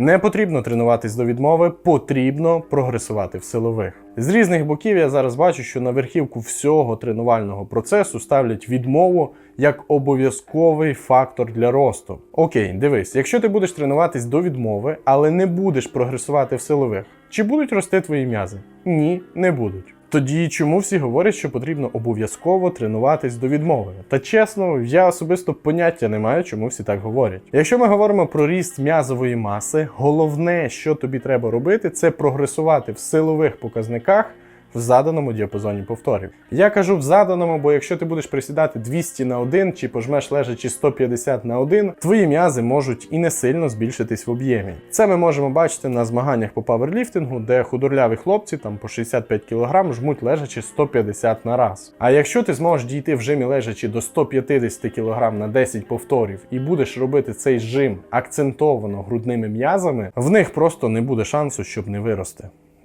Не потрібно тренуватись до відмови, потрібно прогресувати в силових. З різних боків я зараз бачу, що на верхівку всього тренувального процесу ставлять відмову як обов'язковий фактор для росту. Окей, дивись, якщо ти будеш тренуватись до відмови, але не будеш прогресувати в силових, чи будуть рости твої м'язи? Ні, не будуть. Тоді чому всі говорять, що потрібно обов'язково тренуватись до відмови? Та чесно, я особисто поняття не маю, чому всі так говорять. Якщо ми говоримо про ріст м'язової маси, головне, що тобі треба робити, це прогресувати в силових показниках. В заданому діапазоні повторів. Я кажу в заданому, бо якщо ти будеш присідати 200 на 1 чи пожмеш лежачи 150 на 1, твої м'язи можуть і не сильно збільшитись в об'ємі. Це ми можемо бачити на змаганнях по паверліфтингу, де худорляві хлопці там по 65 кг жмуть лежачи 150 на раз. А якщо ти зможеш дійти в жимі лежачи до 150 кг на 10 повторів і будеш робити цей жим акцентовано грудними м'язами, в них просто не буде шансу, щоб не вирости.